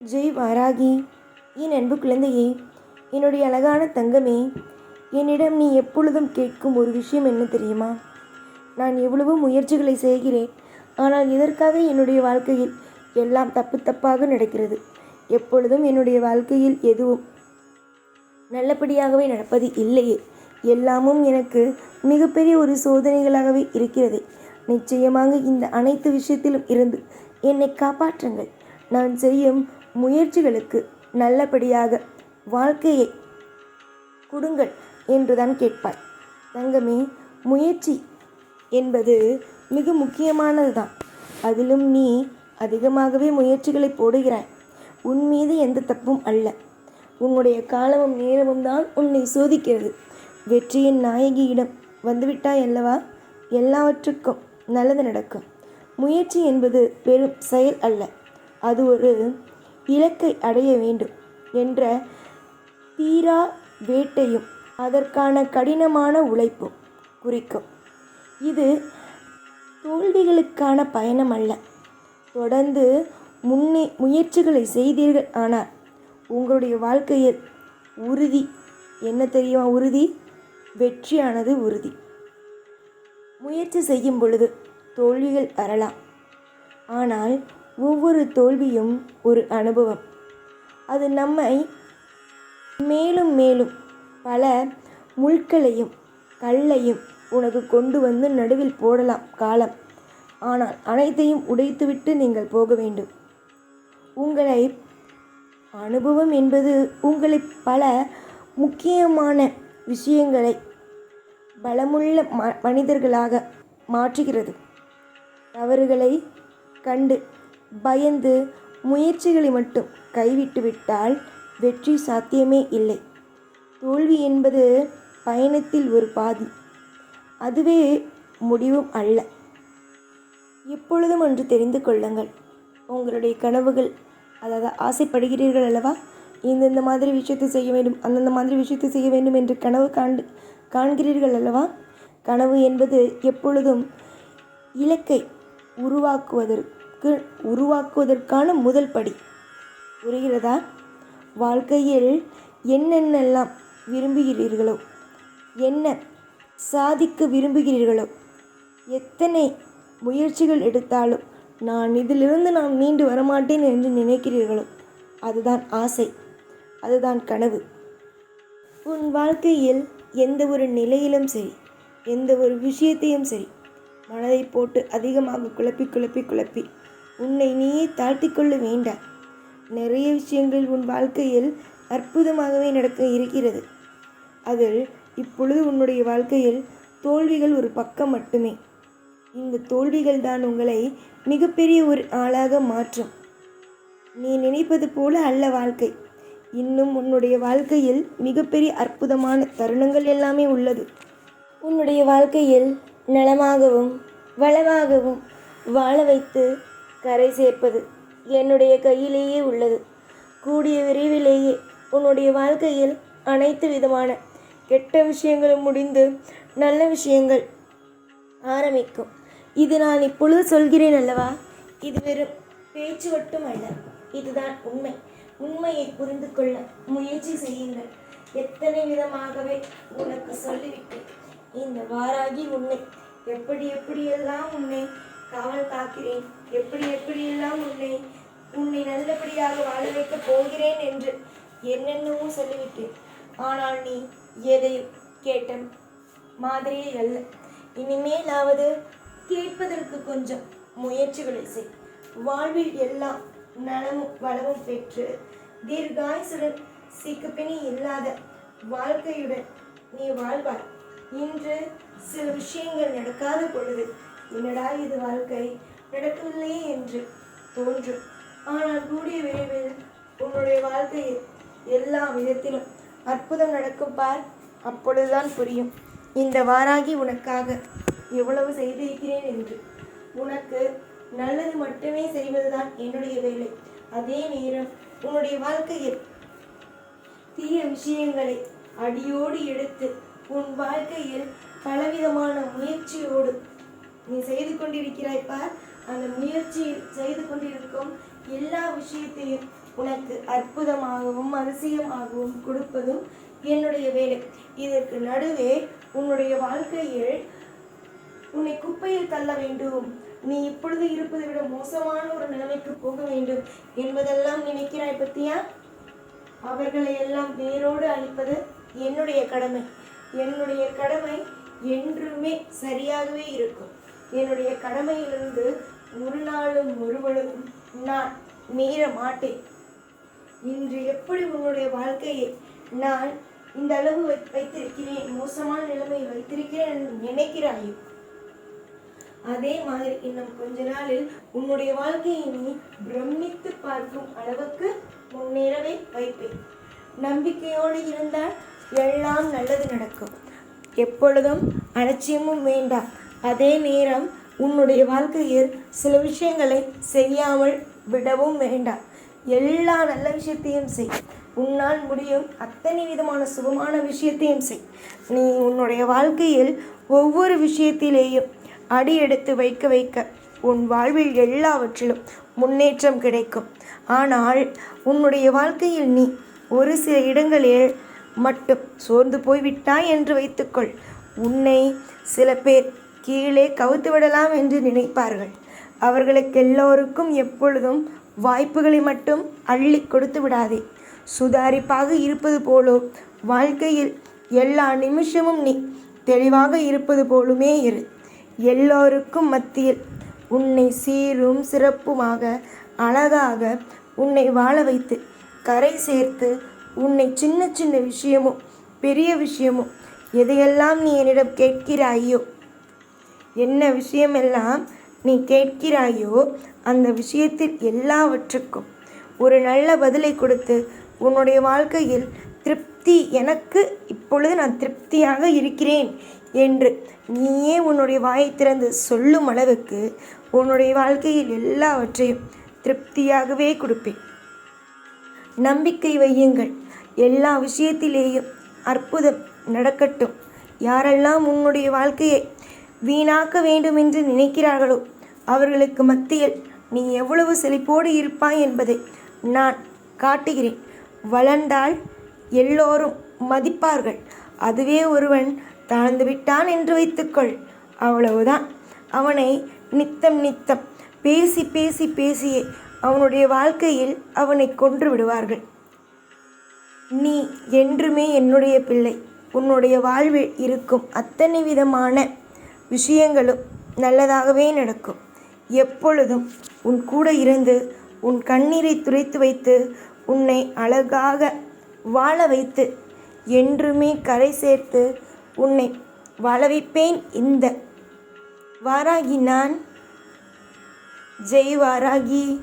ஜெய் வாராகி என் அன்பு குழந்தையே என்னுடைய அழகான தங்கமே என்னிடம் நீ எப்பொழுதும் கேட்கும் ஒரு விஷயம் என்ன தெரியுமா? நான் எவ்வளவோ முயற்சிகளை செய்கிறேன் ஆனால் இதற்காக என்னுடைய வாழ்க்கையில் எல்லாம் தப்பு தப்பாக நடக்கிறது? எப்பொழுதும் என்னுடைய வாழ்க்கையில் எதுவும் நல்லபடியாகவே நடப்பது இல்லையே. எல்லாமும் எனக்கு மிகப்பெரிய ஒரு சோதனைகளாகவே இருக்கிறது. நிச்சயமாக இந்த அனைத்து விஷயத்திலும் இருந்து என்னை காப்பாற்றுங்கள். நான் செய்யும் முயற்சிகளுக்கு நல்லபடியாக வாழ்க்கையை கொடுங்கள் என்றுதான் கேட்பாய். தங்கமே முயற்சி என்பது மிக முக்கியமானது தான் அதிலும் நீ அதிகமாகவே முயற்சிகளை போடுகிறாய். உன் மீது எந்த தப்பும் அல்ல. உன்னுடைய காலமும் நேரமும் தான் உன்னை சோதிக்கிறது. வெற்றியின் நாயகியிடம் வந்துவிட்டாய் அல்லவா? எல்லாவற்றுக்கும் நல்லது நடக்கும். முயற்சி என்பது பெரும் செயல் அல்ல. அது ஒரு இலக்கை அடைய வேண்டும் என்ற தீரா வேட்டையும் அதற்கான கடினமான உழைப்பும் குறிக்கும். இது தோல்விகளுக்கான பயணம் அல்ல. தொடர்ந்து முன்னே முயற்சிகளை செய்தீர்கள் ஆனால் உங்களுடைய வாழ்க்கையில் உறுதி என்ன தெரியுமா உறுதி? வெற்றியானது உறுதி. முயற்சி செய்யும் பொழுது தோல்விகள் வரலாம். ஆனால் ஒவ்வொரு தோல்வியும் ஒரு அனுபவம். அது நம்மை மேலும் மேலும் பல முள்களையும் கல்லையும் உனக்கு கொண்டு வந்து நடுவில் போடலாம் காலம். ஆனால் அனைத்தையும் உடைத்துவிட்டு நீங்கள் போக வேண்டும். உங்களை அனுபவம் என்பது உங்களை பல முக்கியமான விஷயங்களை பலமுள்ள ம மனிதர்களாக மாற்றுகிறது. தவறுகளை கண்டு பயந்து முயற்சிகளை மட்டும் கைவிட்டுவிட்டால் வெற்றி சாத்தியமே இல்லை. தோல்வி என்பது பயணத்தில் ஒரு பாதி. அதுவே முடிவும் அல்ல. எப்பொழுதும் ஒன்று தெரிந்து கொள்ளுங்கள். உங்களுடைய கனவுகள் அதாவது ஆசைப்படுகிறீர்கள் அல்லவா? இந்தந்த மாதிரி விஷயத்தை செய்ய வேண்டும் அந்தந்த மாதிரி விஷயத்தை செய்ய வேண்டும் என்று கனவு காண்டு காண்கிறீர்கள் அல்லவா? கனவு என்பது எப்பொழுதும் இலக்கை உருவாக்குவதற்கு உருவாக்குவதற்கான முதல் படி. புரிகிறதா? வாழ்க்கையில் என்னென்னலாம் விரும்புகிறீர்களோ என்ன சாதிக்க விரும்புகிறீர்களோ எத்தனை முயற்சிகள் எடுத்தாலும் நான் இதிலிருந்து நான் மீண்டு வரமாட்டேன் என்று நினைக்கிறீர்களோ அதுதான் ஆசை. அதுதான் கனவு. உன் வாழ்க்கையில் எந்த ஒரு நிலையிலும் சரி எந்த ஒரு விஷயத்தையும் சரி மனதை போட்டு அதிகமாக குழப்பி குழப்பி குழப்பி உன்னை நீயே தாழ்த்திக் கொள்ள வேண்டாம். நிறைய விஷயங்கள் உன் வாழ்க்கையில் அற்புதமாகவே நடக்க இருக்கிறது. அதில் இப்பொழுது உன்னுடைய வாழ்க்கையில் தோல்விகள் ஒரு பக்கம் மட்டுமே. இந்த தோல்விகள் தான் உங்களை மிகப்பெரிய ஒரு ஆளாக மாற்றும். நீ நினைப்பது போல அல்ல வாழ்க்கை. இன்னும் உன்னுடைய வாழ்க்கையில் மிகப்பெரிய அற்புதமான தருணங்கள் எல்லாமே உள்ளது. உன்னுடைய வாழ்க்கையில் நலமாகவும் வளமாகவும் வாழ வைத்து கரை சேர்ப்பது என்னுடைய கையிலேயே உள்ளது. கூடிய விரைவிலேயே உன்னுடைய வாழ்க்கையில் அனைத்து விதமான கெட்ட விஷயங்களும் முடிந்து நல்ல விஷயங்கள் ஆரம்பிக்கும். இது நான் இப்பொழுது சொல்கிறேன் அல்லவா? இது வெறும் பேச்சு மட்டும் அல்ல. இதுதான் உண்மை. உண்மையை புரிந்து கொள்ள முயற்சி செய்யுங்கள். எத்தனை விதமாகவே உனக்கு சொல்லிவிட்டேன். இந்த வாராகி உன்னை எப்படி எப்படியெல்லாம் உன்னை காவல் காக்கிறேன். எப்படி எப்படியெல்லாம் உன்னை உன்னை நல்லபடியாக வாழ வைக்கப் போகிறேன் என்று என்னென்னவோ சொல்லிவிட்டேன். ஆனால் நீ எதையும் கேட்ட மாதிரியே அல்ல. இனிமேலாவது கேட்பதற்கு கொஞ்சம் முயற்சிகளை செய். வாழ்வில் எல்லாம் நலமும் வளமும் பெற்று தீர்காயசுடன் சிக்கப்பிணி இல்லாத வாழ்க்கையுடன் நீ வாழ்வாய். இன்று சில விஷயங்கள் நடக்காத பொழுது என்னடா இது வாழ்க்கை? நடக்கவில்லையே என்று தோன்றும் ஆனால் கூடிய விரைவில் உன்னுடைய வாழ்க்கையில் எல்லா விதத்திலும் அற்புதம் நடக்கும் பார். அப்பொழுதுதான் புரியும். இந்த வாராகி உனக்காக எவ்வளவு செய்திருக்கிறேன் என்று. உனக்கு நல்லது மட்டுமே செய்வதுதான் என்னுடைய வேலை. அதே நேரம் உன்னுடைய வாழ்க்கையில் தீய விஷயங்களை அடியோடு எடுத்து உன் வாழ்க்கையில் பலவிதமான முயற்சியோடு நீ செய்து கொண்டிருக்கிறாய் பார். அந்த முயற்சியில் செய்து கொண்டிருக்கும் எல்லா விஷயத்தையும் உனக்கு அற்புதமாகவும் அதிசயமாகவும் கொடுப்பதும் என்னுடைய வேலை. இதற்கு நடுவே உன்னுடைய வாழ்க்கையில் உன்னை குப்பையில் தள்ள வேண்டும். நீ இப்பொழுது இருப்பதை விட மோசமான ஒரு நிலைமைக்கு போக வேண்டும் என்பதெல்லாம் நினைக்கிறாய் பத்தியா? அவர்களை எல்லாம் வேரோடு அழிப்பது என்னுடைய கடமை. என்னுடைய கடமை என்றுமே சரியாகவே இருக்கும். என்னுடைய கடமையிலிருந்து ஒரு நாளும் ஒரு நான் மீற மாட்டேன். இன்று எப்படி உன்னுடைய வாழ்க்கையை நான் இந்த அளவு வைத்திருக்கிறேன் மோசமான நிலைமையில் வைத்திருக்கிறேன் என்று நினைக்கிறாயோ? அதே மாதிரி இன்னும் கொஞ்ச நாளில் உன்னுடைய வாழ்க்கையை நீ பிரமித்து பார்க்கும் அளவுக்கு முன்னேறவே வைப்பேன். நம்பிக்கையோடு இருந்தால் எல்லாம் நல்லது நடக்கும். எப்பொழுதும் அலட்சியமும் வேண்டாம். அதே நேரம் உன்னுடைய வாழ்க்கையில் சில விஷயங்களை செய்யாமல் விடவும் வேண்டாம். எல்லா நல்ல விஷயத்தையும் செய். உன்னால் முடியும் அத்தனை விதமான சுகமான விஷயத்தையும் செய். நீ உன்னுடைய வாழ்க்கையில் ஒவ்வொரு விஷயத்திலேயும் அடி எடுத்து வைக்க வைக்க உன் வாழ்வில் எல்லாவற்றிலும் முன்னேற்றம் கிடைக்கும். ஆனால் உன்னுடைய வாழ்க்கையில் நீ ஒரு சில இடங்களில் மட்டும் சோர்ந்து போய்விட்டாய் என்று வைத்துக்கொள். உன்னை சில பேர் கீழே கவுத்து விடலாம் என்று நினைப்பார்கள். அவர்களுக்கு எல்லோருக்கும் எப்பொழுதும் வாய்ப்புகளை மட்டும் அள்ளி கொடுத்து விடாதே. சுதாரிப்பாக இருப்பது போலோ வாழ்க்கையில் எல்லா நிமிஷமும் நீ தெளிவாக இருப்பது போலுமே இரு. எல்லோருக்கும் மத்தியில் உன்னை சீரும் சிறப்புமாக அழகாக உன்னை வாழ வைத்து கரை சேர்த்து உன்னை சின்ன சின்ன விஷயமும் பெரிய விஷயமும் எதையெல்லாம் நீ என்னிடம் கேட்கிறாயோ என்ன விஷயமெல்லாம் நீ கேட்கிறாயோ அந்த விஷயத்தில் எல்லாவற்றுக்கும் ஒரு நல்ல பதிலை கொடுத்து உன்னுடைய வாழ்க்கையில் திருப்தி எனக்கு இப்பொழுது நான் திருப்தியாக இருக்கிறேன் என்று நீயே உன்னுடைய வாயை திறந்து சொல்லும் அளவுக்கு உன்னுடைய வாழ்க்கையில் எல்லாவற்றையும் திருப்தியாகவே கொடுப்பேன். நம்பிக்கை வையுங்கள். எல்லா விஷயத்திலேயும் அற்புதம் நடக்கட்டும். யாரெல்லாம் உன்னுடைய வாழ்க்கையை வீணாக்க வேண்டும் என்று நினைக்கிறார்களோ? அவர்களுக்கு மத்தியில் நீ எவ்வளவு செழிப்போடு இருப்பாய் என்பதை நான் காட்டுகிறேன். வளர்ந்தால் எல்லோரும் மதிப்பார்கள். அதுவே ஒருவன் தாழ்ந்து விட்டான் என்று வைத்துக்கொள். அவ்வளவுதான். அவனை நித்தம் நித்தம் பேசி பேசி பேசியே அவனுடைய வாழ்க்கையில் அவனை கொன்று விடுவார்கள். நீ என்றுமே என்னுடைய பிள்ளை. உன்னுடைய வாழ்வில் இருக்கும் அத்தனை விதமான விஷயங்களும் நல்லதாகவே நடக்கும். எப்பொழுதும் உன் கூட இருந்து உன் கண்ணீரை துடைத்து வைத்து உன்னை அழகாக வாழ வைத்து என்றுமே கரை சேர்த்து உன்னை வாழ வைப்பேன். இந்த வாராகி நான். ஜெய் வாராகி.